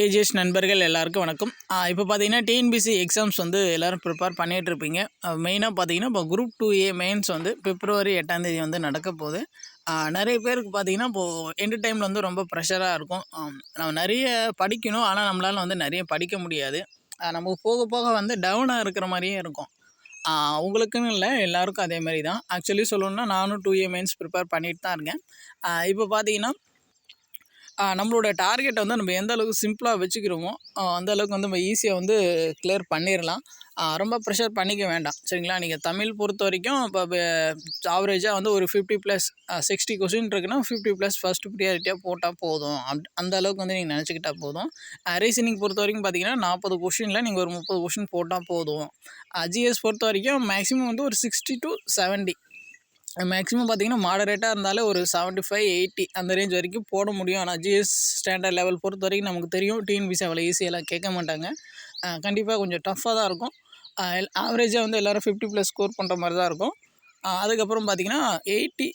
AGS நண்பர்கள் எல்லாருக்கும் வணக்கம். இப்போ பார்த்தீங்கன்னா டிஎன்பிசி எக்ஸாம்ஸ் வந்து எல்லோரும் ப்ரிப்பேர் பண்ணிகிட்ருப்பீங்க மெயினாக பார்த்தீங்கன்னா இப்போ குரூப் டூ ஏ மெயின்ஸ் வந்து பிப்ரவரி எட்டாந்தேதி வந்து நடக்க போகுது. நிறைய பேருக்கு பார்த்தீங்கன்னா இப்போது எண்டு டைமில் வந்து ரொம்ப ப்ரெஷராக இருக்கும். நம்ம நிறைய படிக்கணும். ஆனால் நம்மளால் வந்து நிறைய படிக்க முடியாது. நமக்கு போக போக வந்து டவுனாக இருக்கிற மாதிரியே இருக்கும். அவங்களுக்குன்னு உங்களுக்குன்னு இல்லை எல்லாருக்கும் அதே மாதிரி தான் ஆக்சுவலி சொல்லணுன்னா நானும் டூ ஏ மெயின்ஸ் ப்ரிப்பேர் பண்ணிட்டு தான் இருக்கேன். இப்போ பார்த்தீங்கன்னா நம்மளோட டார்கெட்டை வந்து நம்ம எந்த அளவுக்கு சிம்பிளாக வச்சுக்கிறோமோ அந்த அளவுக்கு வந்து நம்ம ஈஸியாக வந்து கிளியர் பண்ணிடலாம் ரொம்ப ப்ரெஷர் பண்ணிக்க வேண்டாம். சரிங்களா? நீங்கள் தமிழ் பொறுத்த வரைக்கும் இப்போ ஆவரேஜாக வந்து ஒரு ஃபிஃப்டி ப்ளஸ் சிக்ஸ்டி கொஷின் இருக்குன்னா ஃபிஃப்டி ப்ளஸ் ஃபஸ்ட்டு ப்ரியாரிட்டியாக போட்டால் போதும். அப் அந்த அளவுக்கு வந்து நீங்கள் நினச்சிக்கிட்டா போதும். ரீசனிங் பொறுத்த வரைக்கும் பார்த்தீங்கன்னா நாற்பது கொஷினில் நீங்கள் ஒரு முப்பது கொஷின் போட்டால் போதும். ஜிஎஸ் பொறுத்த வரைக்கும் மேக்ஸிமம் வந்து ஒரு சிக்ஸ்டி டு செவன்ட்டி மேக்ஸிமம் பார்த்தீங்கன்னா மாடரேட்டாக இருந்தாலே ஒரு செவன்ட்டி ஃபைவ் எயிட்டி அந்த ரேஞ்ச் வரைக்கும் போட முடியும். ஆனால் ஜிஎஸ் ஸ்டாண்டர்ட் லெவல் பொறுத்த வரைக்கும் நமக்கு தெரியும். டிஎன்பிசி அவ்வளோ ஈஸியெல்லாம் கேட்க மாட்டாங்க. கண்டிப்பாக கொஞ்சம் டஃப்பாக தான் இருக்கும். ஆவரேஜாக வந்து எல்லோரும் ஃபிஃப்டி ப்ளஸ் ஸ்கோர் பண்ணுற மாதிரி தான் இருக்கும். அதுக்கப்புறம் பார்த்தீங்கன்னா எயிட்டி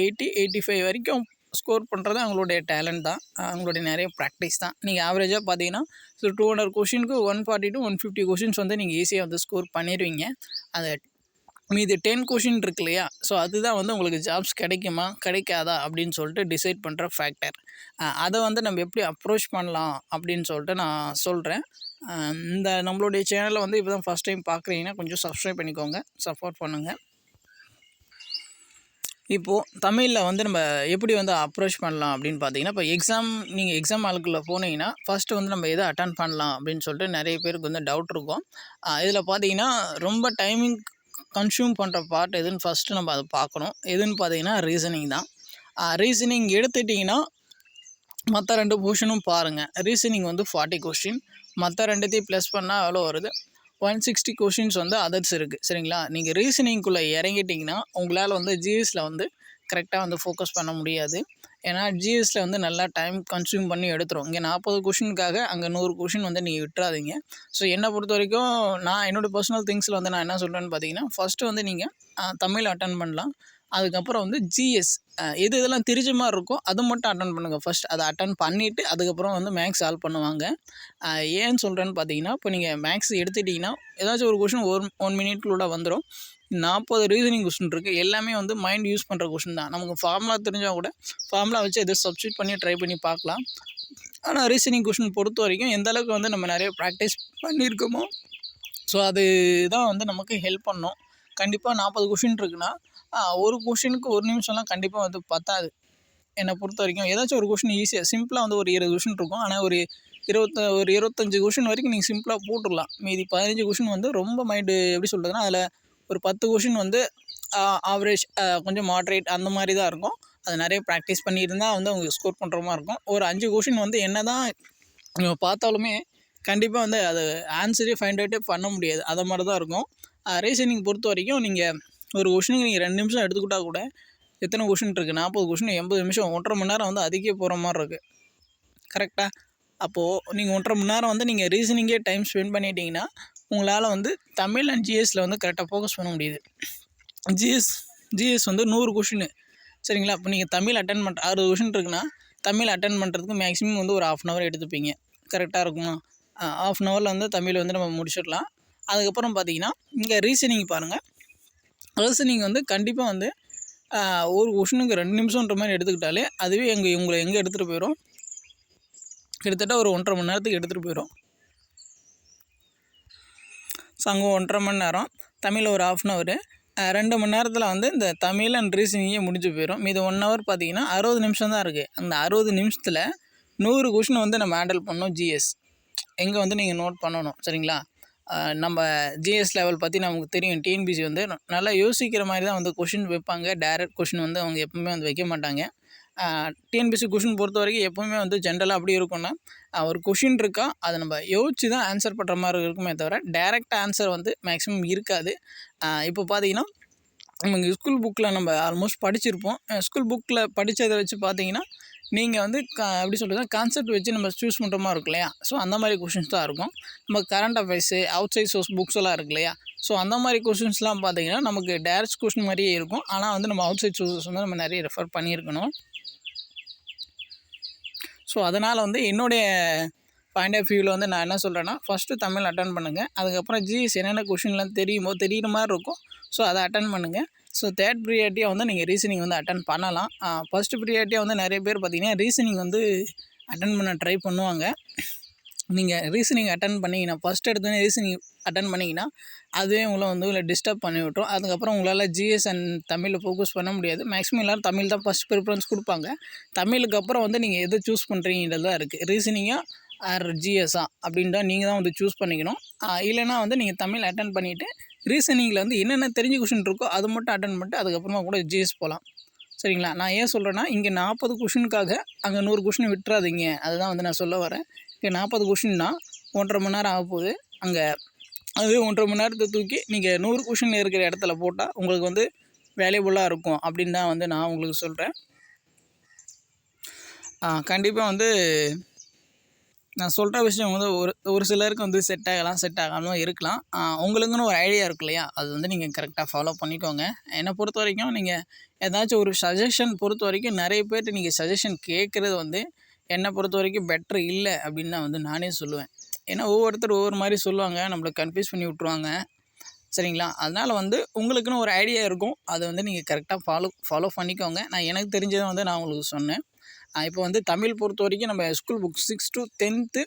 எயிட்டி எயிட்டி ஃபைவ் வரைக்கும் ஸ்கோர் பண்ணுறது அவங்களுடைய டேலண்ட் தான். அவங்களுடைய நிறைய ப்ராக்டிஸ் தான். நீங்கள் ஆவரேஜாக பார்த்தீங்கன்னா ஸோ டூ ஹண்ட்ரட் கொஷினுக்கு one forty to one fifty questions வந்து நீங்கள் ஈஸியாக வந்து ஸ்கோர் பண்ணிடுவீங்க அதை மீதி டென் கொஷின் இருக்கு இல்லையா ஸோ அதுதான் வந்து உங்களுக்கு ஜாப்ஸ் கிடைக்குமா? கிடைக்காதா? அப்படின்னு சொல்லிட்டு டிசைட் பண்ணுற ஃபேக்டர் அதை வந்து நம்ம எப்படி அப்ரோச் பண்ணலாம்? அப்படின்னு சொல்லிட்டு நான் சொல்கிறேன் இந்த நம்மளுடைய சேனலை வந்து இப்போ தான் ஃபஸ்ட் டைம் பார்க்குறீங்கன்னா கொஞ்சம் சப்ஸ்கிரைப் பண்ணிக்கோங்க. சப்போர்ட் பண்ணுங்கள் இப்போது தமிழில் வந்து நம்ம எப்படி வந்து அப்ரோச் பண்ணலாம் அப்படின்னு பார்த்தீங்கன்னா இப்போ எக்ஸாம் நீங்கள் எக்ஸாம் ஆளுக்குள்ளே போனீங்கன்னா ஃபஸ்ட்டு வந்து நம்ம எதை அட்டன் பண்ணலாம் அப்படின்னு சொல்லிட்டு நிறைய பேருக்கு வந்து டவுட் இருக்கும். இதில் பார்த்தீங்கன்னா ரொம்ப டைமிங் கன்சியூம் பண்ணுற பார்ட் எதுன்னு ஃபஸ்ட்டு நம்ம அதை பார்க்கணும். எதுன்னு பார்த்தீங்கன்னா ரீசனிங் தான். ரீசனிங் எடுத்துட்டிங்கன்னா மற்ற ரெண்டு போர்ஷனும் பாருங்கள் ரீசனிங் வந்து ஃபார்ட்டி கொஸ்டின் மற்ற ரெண்டுத்தையும் ப்ளஸ் பண்ணால் எவ்வளோ வருது? ஒன் சிக்ஸ்டி கொஷின்ஸ் வந்து அதர்ஸ் இருக்குது சரிங்களா? நீங்கள் ரீசனிங்குள்ளே இறங்கிட்டிங்கன்னா உங்களால் வந்து ஜிஎஸில் வந்து கரெக்டாக வந்து ஃபோக்கஸ் பண்ண முடியாது. ஏன்னா ஜிஎஸ்சில் வந்து நல்லா டைம் கன்சியூம் பண்ணி எடுத்துரும். இங்கே நாற்பது கொஷினுக்காக அங்கே நூறு கொஷின் வந்து நீங்கள் விட்டுறாதீங்க. ஸோ என்னை பொறுத்த வரைக்கும் நான் என்னோடய பர்சனல் திங்ஸில் வந்து நான் என்ன சொல்கிறேன்னு பார்த்தீங்கன்னா ஃபஸ்ட்டு வந்து நீங்கள் தமிழ் அட்டன் பண்ணலாம். அதுக்கப்புறம் வந்து ஜிஎஸ் எது இதெல்லாம் தெரிஞ்ச மாதிரி இருக்கோ அது மட்டும் அட்டன் பண்ணுங்கள் ஃபஸ்ட் அதை அட்டன் பண்ணிவிட்டு அதுக்கப்புறம் வந்து மேக்ஸ் சால்வ் பண்ணுவாங்க. ஏன்னு சொல்கிறேன்னு பார்த்தீங்கன்னா இப்போ நீங்கள் மேக்ஸ் எடுத்துட்டிங்கன்னா ஏதாச்சும் ஒரு கொஷின் ஒரு ஒன் மினிட்குள்ளே வந்துடும் நாற்பது ரீசனிங் கொஸ்டின் இருக்குது எல்லாமே வந்து மைண்ட் யூஸ் பண்ணுற கொஷின் தான். நமக்கு ஃபார்முலா தெரிஞ்சால் கூட ஃபார்முலா வச்சு எதை சப்ஸ்டியூட் பண்ணி ட்ரை பண்ணி பார்க்கலாம். ஆனால் ரீசனிங் கொஷின் பொறுத்த வரைக்கும் எந்த அளவுக்கு வந்து நம்ம நிறைய ப்ராக்டிஸ் பண்ணியிருக்கோமோ ஸோ அது தான் வந்து நமக்கு ஹெல்ப் பண்ணும். கண்டிப்பாக நாற்பது கொஷின் இருக்குன்னா ஒரு கொஷினுக்கு ஒரு நிமிஷம்லாம் கண்டிப்பாக வந்து பத்தாது. என்னை பொறுத்த வரைக்கும் ஏதாச்சும் ஒரு கொஷின் ஈஸியாக சிம்பிளாக வந்து ஒரு இருபது கொஷின் இருக்கும். ஆனால் ஒரு இருபத்த ஒரு இருபத்தஞ்சி கொஷின் வரைக்கும் நீங்கள் சிம்பிளாக போட்டுடலாம். மீதி பதினஞ்சு கொஷின் வந்து ரொம்ப மைண்டு எப்படி சொல்கிறதுனா அதில் ஒரு பத்து கொஷின் வந்து ஆவரேஜ் கொஞ்சம் மாட்ரேட் அந்த மாதிரி தான் இருக்கும். அது நிறைய ப்ராக்டிஸ் பண்ணியிருந்தால் வந்து அவங்க ஸ்கோர் பண்ணுற மாதிரி இருக்கும். ஒரு அஞ்சு கொஷின் வந்து என்ன தான் நீங்கள் பார்த்தாலுமே கண்டிப்பாக வந்து அது ஆன்சரே ஃபைண்ட் அவுட்டே பண்ண முடியாது. அதை மாதிரி தான் இருக்கும் ரீசனிங் பொறுத்த வரைக்கும் நீங்கள் ஒரு கொஷினுக்கு நீங்கள் ரெண்டு நிமிஷம் எடுத்துக்கிட்டால் கூட எத்தனை கொஷின் இருக்குது நாற்பது கொஷின் எண்பது நிமிஷம் ஒன்றரை மணி நேரம் வந்து அதிக போகிற மாதிரி இருக்குது கரெக்டாக அப்போது நீங்கள் ஒன்றரை மணி நேரம் வந்து நீங்கள் ரீசனிங்கே டைம் ஸ்பெண்ட் பண்ணிட்டீங்கன்னா உங்களால் வந்து தமிழ் அண்ட் ஜிஎஸ்சில் வந்து கரெக்டாக ஃபோக்கஸ் பண்ண முடியுது. ஜிஎஸ் ஜிஎஸ் வந்து நூறு கொஷின் சரிங்களா? இப்போ நீங்கள் தமிழ் அட்டன் பண்ணுற அறுபது கொஷின் இருக்குன்னா தமிழ் அட்டன் பண்ணுறதுக்கு மேக்ஸிமம் வந்து ஒரு ஆஃப் அன் ஹவர் எடுத்துப்பீங்க. கரெக்டாக இருக்குமா? ஆஃப் அன் ஹவரில் வந்து தமிழ் வந்து நம்ம முடிச்சிடலாம். அதுக்கப்புறம் பார்த்தீங்கன்னா இங்கே ரீசனிங் பாருங்கள் ரீசனிங் வந்து கண்டிப்பாக வந்து ஒரு கொஷினுக்கு ரெண்டு நிமிஷம்ன்ற மாதிரி எடுத்துக்கிட்டாலே அதுவே எங்கள் உங்களை எங்கே எடுத்துகிட்டு போயிடும் கிட்டத்தட்ட ஒரு ஒன்றரை மணி நேரத்துக்கு எடுத்துகிட்டு போயிடும் ஸோ அங்கே ஒன்றரை மணி நேரம் தமிழ் ஒரு ஆஃப் அன் ஹவரு ரெண்டு மணி நேரத்தில் வந்து இந்த தமிழ் அண்ட் ரீசனிங்கே முடிஞ்சு போயிடும் மீது ஒன் ஹவர் பார்த்தீங்கன்னா அறுபது நிமிஷம் தான் இருக்குது அந்த அறுபது நிமிஷத்தில் நூறு கொஷின் வந்து நம்ம ஹேண்டில் பண்ணோம் ஜிஎஸ் எங்கே வந்து நீங்கள் நோட் பண்ணணும் சரிங்களா? நம்ம ஜிஎஸ் லெவல் பற்றி நமக்கு தெரியும். டிஎன்பிசி வந்து நல்லா யோசிக்கிற மாதிரி தான் வந்து கொஷின் வைப்பாங்க. டைரக்ட் கொஷின் வந்து அவங்க எப்பவுமே வந்து வைக்க மாட்டாங்க. டிஎன்பிசி கொஷின் பொறுத்த வரைக்கும் எப்போவுமே வந்து ஜென்ரலாக அப்படி இருக்கும்னா ஒரு கொஷின் இருக்கா அதை நம்ம யோசிச்சு தான் ஆன்சர் பண்ணுற மாதிரி இருக்குமே தவிர டைரக்ட் ஆன்சர் வந்து மேக்ஸிமம் இருக்காது. இப்போ பார்த்தீங்கன்னா நமக்கு ஸ்கூல் புக்கில் நம்ம ஆல்மோஸ்ட் படிச்சிருப்போம். ஸ்கூல் புக்கில் படித்ததை வச்சு பார்த்தீங்கன்னா நீங்கள் வந்து க எப்படி சொல்கிறது கான்செப்ட் வச்சு நம்ம சூஸ் பண்ணுற மாதிரி இருக்கும் இல்லையா? ஸோ அந்த மாதிரி கொஷின்ஸ் தான் இருக்கும். நம்ம current affairs outside source books எல்லாம் இருக்கு இல்லையா? ஸோ அந்த மாதிரி கொஷின்ஸ்லாம் பார்த்தீங்கன்னா நமக்கு டேரக்ட் கொஷின் மாதிரியே இருக்கும். ஆனால் வந்து நம்ம அவுட் சைட் சோர்ஸஸ் வந்து நம்ம நிறைய ரெஃபர் பண்ணியிருக்கணும். ஸோ அதனால் வந்து என்னுடைய பாயிண்ட் ஆஃப் வியூவில் வந்து நான் என்ன சொல்கிறேன்னா ஃபஸ்ட்டு தமிழ் அட்டன் பண்ணுங்கள் அதுக்கப்புறம் ஜிஎஸ் என்னென்ன கொஷின்லாம் தெரியுமோ தெரியுற மாதிரி இருக்கும். ஸோ அதை அட்டன் பண்ணுங்கள் ஸோ தேர்ட் ப்ரியாரிட்டியாக வந்து நீங்கள் ரீசனிங் வந்து அட்டன் பண்ணலாம். ஃபஸ்ட்டு ப்ரியாரிட்டியாக வந்து நிறைய பேர் பார்த்தீங்கன்னா ரீசனிங் வந்து அட்டன் பண்ண ட்ரை பண்ணுவாங்க. நீங்கள் ரீசனிங் அட்டன் பண்ணிங்கன்னா ஃபஸ்ட் எடுத்தோடனே ரீசனிங் அட்டன் பண்ணிங்கன்னா அதுவே உங்களை வந்து உங்களை டிஸ்டர்ப் பண்ணி விட்டுரும். அதுக்கப்புறம் உங்களால் ஜிஎஸ் அண்ட் தமிழில் ஃபோக்கஸ் பண்ண முடியாது. மேக்ஸிமம் எல்லோரும் தமிழ் தான் ஃபஸ்ட் ப்ரிஃபரன்ஸ் கொடுப்பாங்க. தமிழுக்கு அப்புறம் வந்து நீங்கள் எதை சூஸ் பண்ணுறீங்கிறது தான் இருக்குது ரீசனிங்காக ஆர் ஜிஎஸ்ஆ அப்படின்ட்டு நீங்கள் தான் வந்து சூஸ் பண்ணிக்கணும். இல்லைனா வந்து நீங்கள் தமிழ் அட்டன் பண்ணிவிட்டு ரீசனிங்கில் வந்து என்னென்ன தெரிஞ்ச கொஷின் இருக்கோ அது மட்டும் அட்டன் பண்ணிட்டு அதுக்கப்புறமா கூட ஜிஎஸ் போகலாம் சரிங்களா? நான் ஏன் சொல்கிறேன்னா இங்கே நாற்பது கொஷினுக்காக அங்கே நூறு கொஷின் விட்டுறாதீங்க. அதுதான் வந்து நான் சொல்ல வரேன். இங்கே நாற்பது கொஷின்னா ஒன்றரை மணி நேரம் ஆக போகுது. அங்கே அது ஒன்றரை மணி நேரத்தை தூக்கி நீங்கள் நூறு கொஷின் இருக்கிற இடத்துல போட்டால் உங்களுக்கு வந்து வேல்யூபுல்லாக இருக்கும் அப்படின்னு தான் வந்து நான் உங்களுக்கு சொல்கிறேன் கண்டிப்பாக வந்து நான் சொல்கிற விஷயம் வந்து ஒரு ஒரு சிலருக்கு வந்து செட் ஆகலாம் செட் ஆகாமலும் இருக்கலாம். உங்களுக்குன்னு ஒரு ஐடியா இருக்கு இல்லையா? அது வந்து நீங்கள் கரெக்டாக ஃபாலோ பண்ணிக்கோங்க. என்னை பொறுத்த வரைக்கும் நீங்கள் ஏதாச்சும் ஒரு சஜஷன் பொறுத்த வரைக்கும் நிறைய பேர்ட்டு நீங்கள் சஜஷன் கேட்குறது வந்து என்னை பொறுத்த வரைக்கும் பெட்ரு இல்லை அப்படின்னு தான் வந்து நானே சொல்லுவேன். ஏன்னா ஒவ்வொருத்தர் ஒவ்வொரு மாதிரி சொல்லுவாங்க நம்மளை கன்ஃபியூஸ் பண்ணி விட்ருவாங்க சரிங்களா? அதனால் வந்து உங்களுக்குன்னு ஒரு ஐடியா இருக்கும் அதை வந்து நீங்கள் கரெக்டாக ஃபாலோ ஃபாலோ பண்ணிக்கோங்க. நான் எனக்கு தெரிஞ்சதை வந்து நான் உங்களுக்கு சொன்னேன். இப்போ வந்து தமிழ் பொறுத்த வரைக்கும் நம்ம school book six to tenth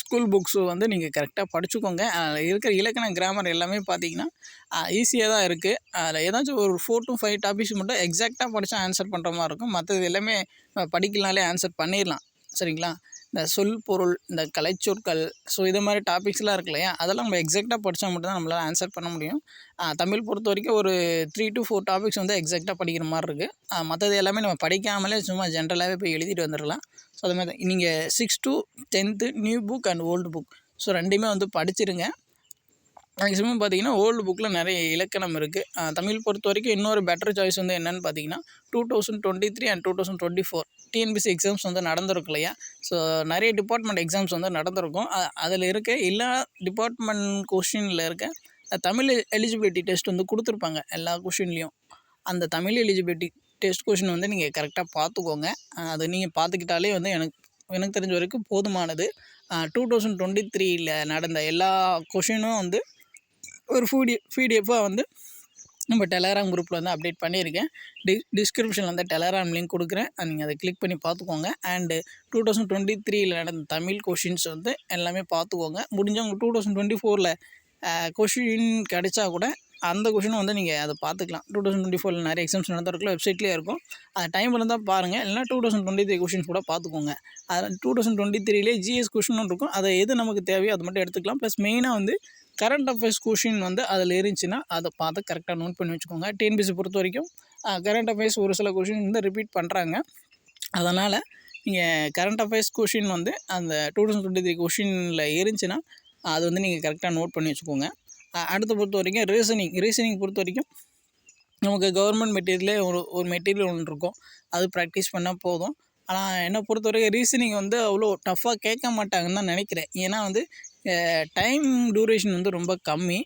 school books வந்து நீங்கள் கரெக்டாக படிச்சுக்கோங்க. அதில் இருக்கிற இலக்கண கிராமர் எல்லாமே பார்த்தீங்கன்னா ஈஸியாக தான் இருக்குது அதில் ஏதாச்சும் ஒரு ஃபோர் டு ஃபைவ் டாபிக்ஸ் மட்டும் எக்ஸாக்டாக படித்தா ஆன்சர் பண்ணுற மாதிரி இருக்கும். மற்றது எல்லாமே படிக்கலனாலே ஆன்சர் பண்ணிடலாம். சரிங்களா? இந்த சொல் பொருள் இந்த கலைச்சொற்கள் ஸோ இது மாதிரி டாபிக்ஸ்லாம் இருக்கு இல்லையா அதெல்லாம் நம்ம எக்ஸாக்டாக படித்தா மட்டும்தான் நம்மளால் ஆன்சர் பண்ண முடியும். தமிழ் பொறுத்த வரைக்கும் ஒரு த்ரீ டு ஃபோர் டாபிக்ஸ் வந்து எக்ஸாக்டாக படிக்கிற மாதிரி இருக்குது மற்றது எல்லாமே நம்ம படிக்காமலே சும்மா ஜென்ரலாகவே போய் எழுதிட்டு வந்துடலாம். ஸோ அது மாதிரி தான். நீங்கள் six to tenth new book and old book so ரெண்டுமே வந்து படிச்சிருங்க. மேக்ஸிமம் பார்த்தீங்கன்னா ஓல்டு புக்கில் நிறைய இலக்கணம் இருக்குது தமிழ் பொறுத்த வரைக்கும் இன்னொரு பெட்டர் சாய்ஸ் வந்து என்னென்னு பார்த்தீங்கன்னா two thousand twenty three and two thousand twenty four TNPSC exams வந்து நடந்திருக்கு இல்லையா? ஸோ நிறைய டிபார்ட்மெண்ட் எக்ஸாம்ஸ் வந்து நடந்திருக்கும். அதில் இருக்க எல்லா டிபார்ட்மெண்ட் கொஷினில் இருக்க தமிழ் எலிஜிபிலிட்டி டெஸ்ட் வந்து கொடுத்துருப்பாங்க எல்லா கொஷின்லேயும் அந்த தமிழ் எலிஜிபிலிட்டி டெஸ்ட் கொஷின் வந்து நீங்கள் கரெக்டாக பார்த்துக்கோங்க அதை நீங்கள் பார்த்துக்கிட்டாலே வந்து எனக்கு எனக்கு தெரிஞ்ச வரைக்கும் போதுமானது. டூ தௌசண்ட் டுவெண்ட்டி த்ரீயில் நடந்த எல்லா கொஷினும் வந்து ஒரு ஃபூடி பிடிஎஃபாக வந்து நம்ம டெலகிராம் குரூப்பில் வந்து அப்டேட் பண்ணியிருக்கேன். டி டிஸ்கிரிப்ஷனில் வந்து டெலகிராம் லிங்க் கொடுக்குறேன். நீங்கள் அதை கிளிக் பண்ணி பார்த்துக்கோங்க அண்டு டூ தௌசண்ட் டுவெண்ட்டி த்ரீயில் நடந்த தமிழ் கொஷின்ஸ் வந்து எல்லாமே பார்த்துக்கோங்க முடிஞ்சவங்க டூ தௌசண்ட் டுவெண்ட்டி ஃபோரில் கொஷின் கிடைச்சா கூட அந்த கொஷினும் வந்து நீங்கள் அதை பார்த்துக்கலாம். டூ தௌசண்ட் டுவெண்ட்டி ஃபோரில் நிறைய எக்ஸாம்ஸ் நடந்திருக்கலாம் வெப்சைட்லேயே இருக்கும். அது டைம் இருந்தால் பாருங்கள் இல்லைனா two thousand twenty three questions கூட பார்த்துக்கோங்க. அதில் டூ தௌசண்ட் டுவெண்ட்டி த்ரீலே ஜிஎஸ் கொஷினும் இருக்கும். அதை எது நமக்கு தேவையோ அதை மட்டும் எடுத்துக்கலாம். ப்ளஸ் மெயினாக வந்து கரண்ட் அஃபேர்ஸ் கொஷின் வந்து அதில் இருந்துச்சுன்னா அதை பார்த்து கரெக்டாக நோட் பண்ணி வச்சுக்கோங்க. டிஎன்பிசி பொறுத்த வரைக்கும் கரண்ட் அஃபேர்ஸ் ஒரு சில கொஷின் வந்து ரிப்பீட் பண்ணுறாங்க அதனால் நீங்கள் கரண்ட் அஃபேர்ஸ் கொஷின் வந்து அந்த டூ தௌசண்ட் டுவெண்ட்டி த்ரீ கொஷினில் இருந்துச்சுன்னா அது வந்து நீங்கள் கரெக்டாக நோட் பண்ணி வச்சுக்கோங்க. அடுத்த பொறுத்த வரைக்கும் ரீசனிங் ரீசனிங் பொறுத்த வரைக்கும் நமக்கு கவர்மெண்ட் மெட்டீரியலே ஒரு ஒரு மெட்டீரியல் ஒன்று இருக்கும். அது ப்ராக்டிஸ் பண்ணால் போதும். ஆனால் என்னை பொறுத்த வரைக்கும் ரீசனிங் வந்து அவ்வளோ டஃப்பாக கேட்க மாட்டாங்கன்னு தான் நினைக்கிறேன். ஏன்னா வந்து டைம் டூரேஷன் வந்து ரொம்ப கம்மி.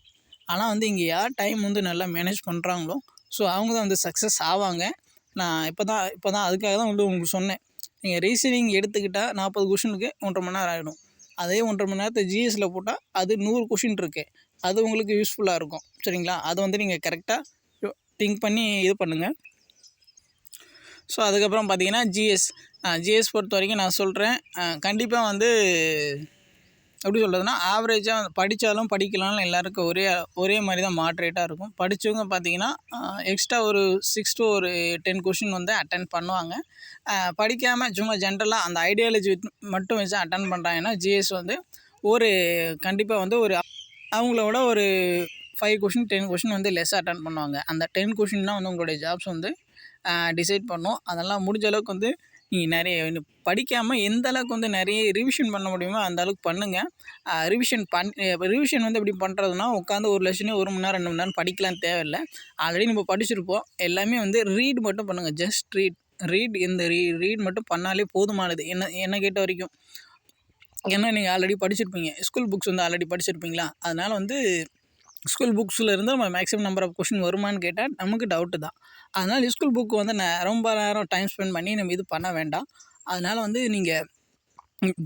ஆனால் வந்து இங்கே யார் டைம் வந்து நல்லா மேனேஜ் பண்ணுறாங்களோ ஸோ அவங்க தான் வந்து சக்ஸஸ் ஆவாங்க. நான் இப்போ தான் இப்போ தான் அதுக்காக தான் வந்து உங்களுக்கு சொன்னேன். நீங்கள் ரீசனிங் எடுத்துக்கிட்டால் நாற்பது கொஷினுக்கு ஒன்றரை மணி நேரம் ஆகிடும் அதே ஒன்றரை மணி நேரத்தை ஜிஎஸ்சில் போட்டால் அது நூறு கொஷின் இருக்குது அது உங்களுக்கு யூஸ்ஃபுல்லாக இருக்கும். சரிங்களா? அதை வந்து நீங்கள் கரெக்டாக திங்க் பண்ணி இது பண்ணுங்கள் ஸோ அதுக்கப்புறம் பார்த்தீங்கன்னா ஜிஎஸ் ஜிஎஸ் பொறுத்த வரைக்கும் நான் சொல்கிறேன் கண்டிப்பாக வந்து எப்படி சொல்கிறதுனா ஆவரேஜாக படித்தாலும் படிக்கலாம்னு எல்லாருக்கும் ஒரே ஒரே மாதிரி தான் மாட்ரேட்டாக இருக்கும். படித்தவங்க பார்த்தீங்கன்னா எக்ஸ்ட்ரா ஒரு சிக்ஸ் டு ஒரு டென் கொஷின் வந்து அட்டன் பண்ணுவாங்க. படிக்காமல் சும்மா ஜென்ரலாக அந்த ஐடியாலஜி மட்டும் வச்சு அட்டன் பண்ணுறாங்கன்னா ஜிஎஸ் வந்து ஒரு கண்டிப்பாக வந்து ஒரு அவங்களோட ஒரு ஃபைவ் கொஷின் டென் கொஷின் வந்து லெஸ் அட்டன் பண்ணுவாங்க. அந்த டென் கொஷின் தான் வந்து உங்களுடைய ஜாப்ஸ் வந்து டிசைட் பண்ணும். அதெல்லாம் முடிஞ்ச அளவுக்கு வந்து நீங்கள் நிறைய படிக்காமல் எந்த அளவுக்கு வந்து நிறைய ரிவிஷன் பண்ண முடியுமோ அந்த அளவுக்கு பண்ணுங்கள் ரிவிஷன் பண் ரிவிஷன் வந்து எப்படி பண்ணுறதுனா உட்காந்து ஒரு லட்சம் ஒரு மணி நேரம் ரெண்டு மணி நேரம் படிக்கலாம் தேவையில்லை. ஆல்ரெடி நம்ம படிச்சிருப்போம். எல்லாமே வந்து ரீட் மட்டும் பண்ணுங்கள் ஜஸ்ட் ரீட் ரீட் இந்த ரீ ரீட் மட்டும் பண்ணாலே போதுமானது. என்ன என்ன கேட்ட வரைக்கும். ஏன்னா நீங்கள் ஆல்ரெடி படிச்சிருப்பீங்க. ஸ்கூல் புக்ஸ் வந்து ஆல்ரெடி படிச்சிருப்பீங்களா? அதனால் வந்து ஸ்கூல் புக்ஸில் இருந்து நம்ம மேக்ஸிமம் நம்பர் ஆஃப் கொஷின் வருமானு கேட்டால் நமக்கு டவுட்டு தான். அதனால் ஸ்கூல் புக் வந்து ரொம்ப நேரம் டைம் ஸ்பெண்ட் பண்ணி நம்ம இது பண்ண வேண்டாம். அதனால் வந்து நீங்கள்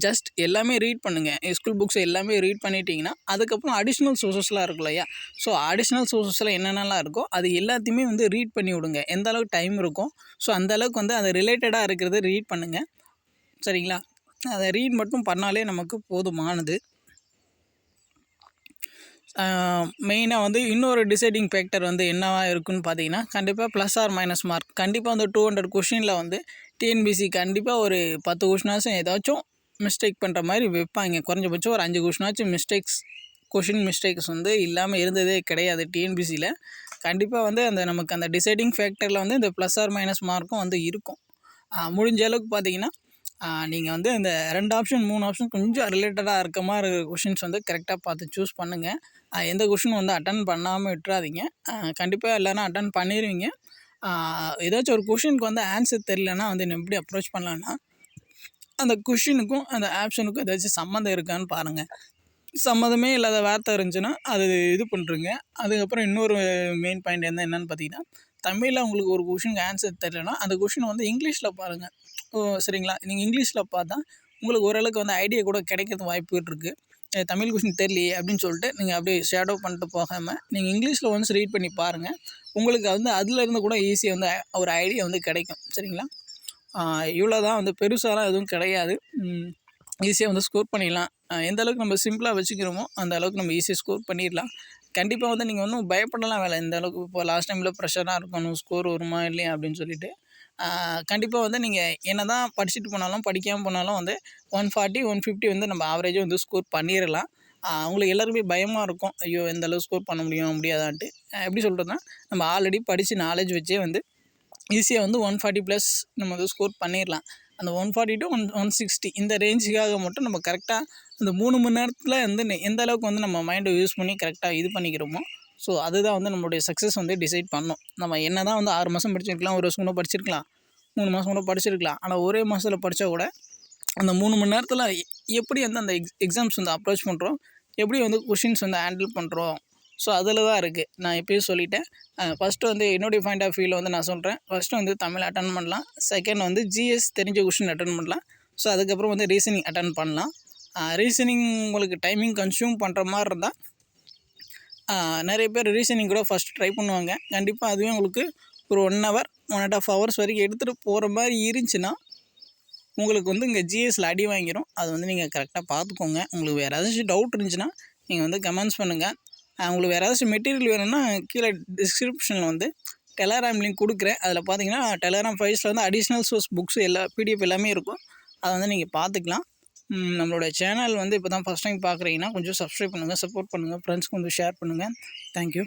ஜஸ்ட் எல்லாமே ரீட் பண்ணுங்கள் ஸ்கூல் புக்ஸ் எல்லாமே ரீட் பண்ணிட்டீங்கன்னா அதுக்கப்புறம் அடிஷ்னல் சோர்ஸஸ்லாம் இருக்கும் இல்லையா? ஸோ அடிஷ்னல் சோர்சஸில் என்னென்னலாம் இருக்கோ அது எல்லாத்தையுமே வந்து ரீட் பண்ணி விடுங்க. எந்த அளவுக்கு டைம் இருக்கும். ஸோ அந்த அளவுக்கு வந்து அது ரிலேட்டடாக இருக்கிறத ரீட் பண்ணுங்கள் சரிங்களா? அதை ரீட் மட்டும் பண்ணாலே நமக்கு போதுமானது. மெயினாக வந்து இன்னொரு டிசைடிங் ஃபேக்டர் வந்து என்னவாக இருக்குன்னு பார்த்தீங்கன்னா கண்டிப்பாக ப்ளஸ் ஆர் மைனஸ் மார்க் கண்டிப்பாக வந்து டூ ஹண்ட்ரட் கொஷினில் வந்து டிஎன்பிசி கண்டிப்பாக ஒரு பத்து கொஷினாச்சும் ஏதாச்சும் மிஸ்டேக் பண்ணுற மாதிரி வைப்பாங்க. குறைஞ்சபட்சம் ஒரு அஞ்சு கொஷினாச்சும் மிஸ்டேக்ஸ் கொஷின் மிஸ்டேக்ஸ் வந்து இல்லாமல் இருந்ததே கிடையாது டிஎன்பிசியில் கண்டிப்பாக வந்து அந்த நமக்கு அந்த டிசைடிங் ஃபேக்டரில் வந்து இந்த ப்ளஸ் ஆர் மைனஸ் மார்க்கும் வந்து இருக்கும். முடிஞ்ச அளவுக்கு பார்த்தீங்கன்னா நீங்கள் வந்து இந்த ரெண்டு ஆப்ஷன் மூணு ஆப்ஷன் கொஞ்சம் ரிலேட்டடாக இருக்க மாதிரி கொஷின்ஸ் வந்து கரெக்டாக பார்த்து சூஸ் பண்ணுங்கள் எந்த கொஷினும் வந்து அட்டன் பண்ணாமல் விட்டுறாதீங்க. கண்டிப்பாக எல்லோரும் அட்டன் பண்ணிடுவீங்க ஏதாச்சும் ஒரு கொஷினுக்கு வந்து ஆன்சர் தெரிலனா வந்து எப்படி அப்ரோச் பண்ணலான்னா அந்த கொஷினுக்கும் அந்த ஆப்ஷனுக்கும் ஏதாச்சும் சம்மந்தம் இருக்கான்னு பாருங்கள் சம்மந்தமே இல்லாத வார்த்தை இருந்துச்சுன்னா அது இது பண்ணுறங்க அதுக்கப்புறம் இன்னொரு மெயின் பாயிண்ட் என்ன என்னென்னு பார்த்தீங்கன்னா தமிழில் உங்களுக்கு ஒரு கொஷினுக்கு ஆன்சர் தெரியலனா அந்த கொஷினை வந்து இங்கிலீஷில் பாருங்கள் சரிங்களா. நீங்கள் இங்கிலீஷில் பார்த்தா உங்களுக்கு ஓரளவுக்கு வந்து ஐடியா கூட கிடைக்கிறது வாய்ப்பு இருக்குது தமிழ் கொஷின் தெரியலையே அப்படின்னு சொல்லிட்டு நீங்கள் அப்படியே ஷேடோ பண்ணிட்டு போகாமல் நீங்கள் இங்கிலீஷில் ஒன்ஸ் ரீட் பண்ணி பாருங்கள் உங்களுக்கு வந்து அதுலேருந்து கூட ஈஸியாக வந்து ஒரு ஐடியா வந்து கிடைக்கும். சரிங்களா? இவ்வளோ தான் வந்து பெருசாலாம் எதுவும் கிடையாது. ஈஸியாக வந்து ஸ்கோர் பண்ணிடலாம். எந்த அளவுக்கு நம்ம சிம்பிளாக வச்சுக்கிறோமோ அந்த அளவுக்கு நம்ம ஈஸியாக ஸ்கோர் பண்ணிடலாம். கண்டிப்பாக வந்து நீங்கள் ஒன்றும் பயப்படலாம் வேலை இந்த அளவுக்கு இப்போ லாஸ்ட் டைமில் ப்ரெஷராக இருக்கணும் ஸ்கோர் வருமா இல்லையா அப்படின்னு சொல்லிட்டு. கண்டிப்பாக வந்து நீங்கள் என்ன தான் படிச்சுட்டு போனாலும் படிக்காமல் போனாலும் வந்து ஒன் ஃபார்ட்டி ஒன் ஃபிஃப்டி வந்து நம்ம ஆவரேஜாக வந்து ஸ்கோர் பண்ணிடலாம் அவங்களுக்கு எல்லாருமே பயமாக இருக்கும். ஐயோ எந்த அளவு ஸ்கோர் பண்ண முடியும் முடியாதான்ட்டு. எப்படி சொல்கிறதுனா நம்ம ஆல்ரெடி படித்து நாலேஜ் வச்சே வந்து ஈஸியாக வந்து ஒன் ஃபார்ட்டி ப்ளஸ் நம்ம வந்து ஸ்கோர் பண்ணிடலாம் அந்த one forty to one one sixty இந்த ரேஞ்சுக்காக மட்டும் நம்ம கரெக்டாக அந்த மூணு மணி நேரத்தில் வந்து எந்த அளவுக்கு வந்து நம்ம மைண்டை யூஸ் பண்ணி கரெக்டாக இது பண்ணிக்கிறோமோ ஸோ அதுதான் வந்து நம்மளுடைய சக்ஸஸ் வந்து டிசைட் பண்ணோம். நம்ம என்ன தான் வந்து ஆறு மாதம் படிச்சிருக்கலாம் ஒரு வருஷம் கூட படிச்சிருக்கலாம் மூணு மாதம் கூட படிச்சிருக்கலாம். ஆனால் ஒரே மாதத்தில் படித்தா கூட அந்த மூணு மணி நேரத்தில் எப்படி வந்து அந்த எக்ஸ் எக்ஸாம்ஸ் வந்து அப்ரோச் பண்ணுறோம் எப்படி வந்து கொஷின்ஸ் வந்து ஹேண்டில் பண்ணுறோம் ஸோ அதில் தான் இருக்குது நான் எப்பயும் சொல்லிட்டேன். ஃபஸ்ட்டு வந்து என்னுடைய பாயிண்ட் ஆஃப் வியூவில் வந்து நான் சொல்கிறேன் ஃபஸ்ட்டு வந்து தமிழ் அட்டன் பண்ணலாம். செகண்ட் வந்து ஜிஎஸ் தெரிஞ்ச கொஷின் அட்டன் பண்ணலாம். ஸோ அதுக்கப்புறம் வந்து ரீசனிங் அட்டன் பண்ணலாம். ரீசனிங் உங்களுக்கு டைமிங் கன்சியூம் பண்ணுற மாதிரி இருந்தால் நிறைய பேர் ரீசனிங் கூட ஃபஸ்ட் ட்ரை பண்ணுவாங்க. கண்டிப்பாக அதுவே உங்களுக்கு ஒரு one hour one and half hours வரைக்கும் எடுத்துகிட்டு போகிற மாதிரி இருந்துச்சுன்னா உங்களுக்கு வந்து இங்கே ஜிஎஸ்சில் அடி வாங்கிடும் அது வந்து நீங்கள் கரெக்டாக பார்த்துக்கோங்க. உங்களுக்கு வேறு ஏதாச்சும் டவுட் இருந்துச்சுன்னா நீங்கள் வந்து கமெண்ட்ஸ் பண்ணுங்கள் உங்களுக்கு வேறு ஏதாச்சும் மெட்டீரியல் வேணும்னா கீழே டிஸ்கிரிப்ஷனில் வந்து டெலகிராம் லிங்க் கொடுக்குறேன். அதில் பார்த்தீங்கன்னா டெலகிராம் ஃபைல்ஸில் வந்து அடிஷ்னல் சோர்ஸ் புக்ஸ் எல்லா பிடிஎஃப் எல்லாமே இருக்கும். அதை வந்து நீங்கள் பார்த்துக்கலாம். நம்மளோட சேனல் வந்து இப்போ தான் ஃபஸ்ட் டைம் பார்க்குறீங்கன்னா கொஞ்சம் சப்ஸ்கிரைப் பண்ணுங்கள் சப்போர்ட் பண்ணுங்கள் ஃப்ரெண்ட்ஸ்க்கு வந்து ஷேர் பண்ணுங்கள் தேங்க்யூ